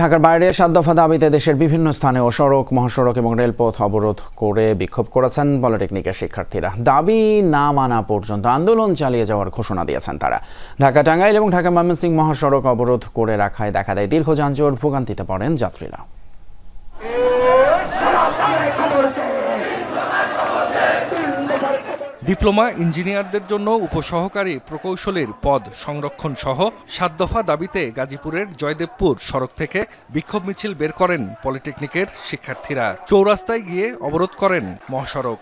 ঢাকার বাইরে সাত দফা দাবিতে দেশের বিভিন্ন স্থানে ও সড়ক, মহাসড়ক এবং রেলপথ অবরোধ করে বিক্ষোভ করেছেন পলিটেকনিকের শিক্ষার্থীরা। দাবি না মানা পর্যন্ত আন্দোলন চালিয়ে যাওয়ার ঘোষণা দিয়েছেন তারা। ঢাকা টাঙ্গাইল এবং ঢাকা ময়মনসিংহ মহাসড়ক অবরোধ করে রাখায় দেখা দেয় দীর্ঘ যানজট, ভোগান্তিতে পড়েন যাত্রীরা। ডিপ্লোমা ইঞ্জিনিয়ারদের জন্য উপসহকারী প্রকৌশলীর পদ সংরক্ষণ সহ সাত দফা দাবিতে গাজীপুরের জয়দেবপুর সড়ক থেকে বিক্ষোভ মিছিল বের করেন পলিটেকনিকের শিক্ষার্থীরা। চৌরাস্তায় গিয়ে অবরোধ করেন মহাসড়ক।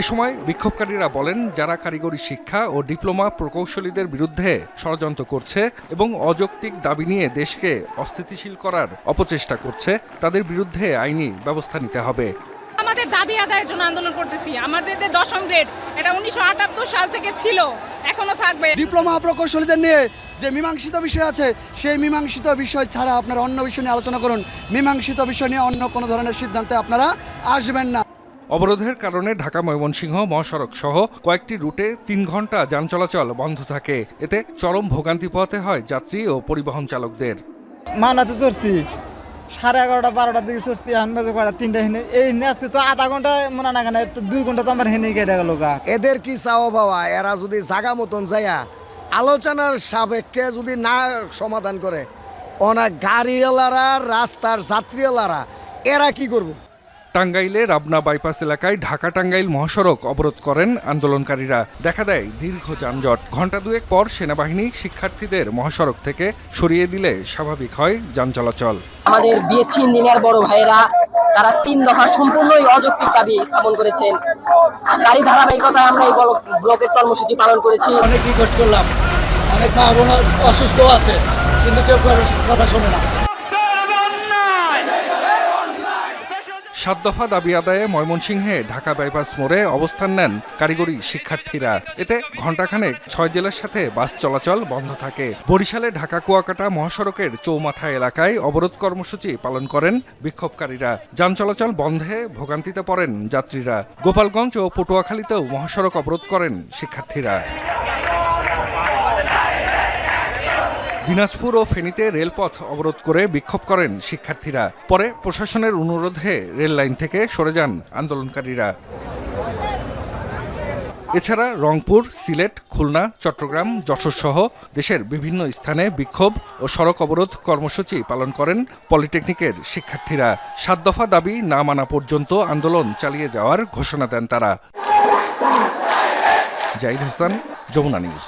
এ সময় বিক্ষোভকারীরা বলেন, যারা কারিগরি শিক্ষা ও ডিপ্লোমা প্রকৌশলীদের বিরুদ্ধে ষড়যন্ত্র করছে এবং অযৌক্তিক দাবি নিয়ে দেশকে অস্থিতিশীল করার অপচেষ্টা করছে, তাদের বিরুদ্ধে আইনি ব্যবস্থা নিতে হবে। আমাদের দাবি আদায়ের জন্য আন্দোলন করতেছি। আমার যে দশম গ্রেড এটা উনিশশো আটাত্তর সাল থেকে ছিল এখনও থাকবে। ডিপ্লোমা প্রকৌশলীদের নিয়ে যে মীমাংসিত বিষয় আছে সেই মীমাংসিত বিষয় ছাড়া আপনারা অন্য বিষয় নিয়ে আলোচনা করুন। মীমাংসিত বিষয় নিয়ে অন্য কোনো ধরনের সিদ্ধান্তে আপনারা আসবেন না। অবরোধের কারণে ঢাকা ময়মনসিংহ মহাসড়ক সহ কয়েকটি রুটে তিন ঘণ্টা যান চলাচল বন্ধ থাকে। এতে চরম ভোগান্তি পোহাতে হয় যাত্রী ও পরিবহন চালকদের। মানাতে চড়ছি। সাড়ে এগারোটা, বারোটার দিকে ছুটছি, এখন বাজে কটা তিনটা হেনে এই নেচতে তো আধা ঘণ্টা মনে না কেন দুই ঘণ্টা তো আমার হেনে কেটে গেল গা। এদের কি চাও বাবা? এরা যদি জাগা মতন যায়া, আলোচনার সাপেক্ষে যদি না সমাধান করে, অনেক গাড়িওয়ালারা, রাস্তার যাত্রীওয়ালারা, এরা কি করব? টাঙ্গাইলে রাবনা বাইপাস এলাকায় ঢাকা টাঙ্গাইল মহাসড়ক অবরোধ করেন আন্দোলনকারীরা। দেখা দেয় দীর্ঘ যানজট। ঘণ্টা দুয়েক পর সেনাবাহিনী শিক্ষার্থীদের মহাসড়ক থেকে সরিয়ে দিলে স্বাভাবিক হয় যান চলাচল। আমাদের বিএসসি ইঞ্জিনিয়ার বড় ভাইয়েরা তারা তিন দফা সম্পূর্ণই অযৌক্তিক দাবি স্থাপন করেছেন। তারই ধারাবাহিকতায় আমরা এই ব্লকের কর্মসূচি পালন করেছি। অনেক রিকোয়েস্ট করলাম। অনেক মা অসুস্থ আছে কিন্তু কেউ কথা শোনে না। সাত দফা দাবি আদায়ে ময়মনসিংহে ঢাকা বাইপাস মোড়ে অবস্থান নেন কারিগরি শিক্ষার্থীরা। এতে ঘণ্টাখানেক ছয় জেলার সাথে বাস চলাচল বন্ধ থাকে। বরিশালে ঢাকা কুয়াকাটা মহাসড়কের চৌমাথা এলাকায় অবরোধ কর্মসূচি পালন করেন বিক্ষোভকারীরা। যান চলাচল বন্ধে ভোগান্তিতে পড়েন যাত্রীরা। গোপালগঞ্জ ও পটুয়াখালীতেও মহাসড়ক অবরোধ করেন শিক্ষার্থীরা। দিনাজপুর ও ফেনীতে রেলপথ অবরোধ করে বিক্ষোভ করেন শিক্ষার্থীরা। পরে প্রশাসনের অনুরোধে রেল লাইন থেকে সরে যান আন্দোলনকারীরা। এছাড়া রংপুর, সিলেট, খুলনা, চট্টগ্রাম, যশোর সহ দেশের বিভিন্ন স্থানে বিক্ষোভ ও সড়ক অবরোধ কর্মসূচি পালন করেন পলিটেকনিকের শিক্ষার্থীরা। সাত দফা দাবি না মানা পর্যন্ত আন্দোলন চালিয়ে যাওয়ার ঘোষণা দেন তারা। জাহিদ হাসান, যমুনা নিউজ।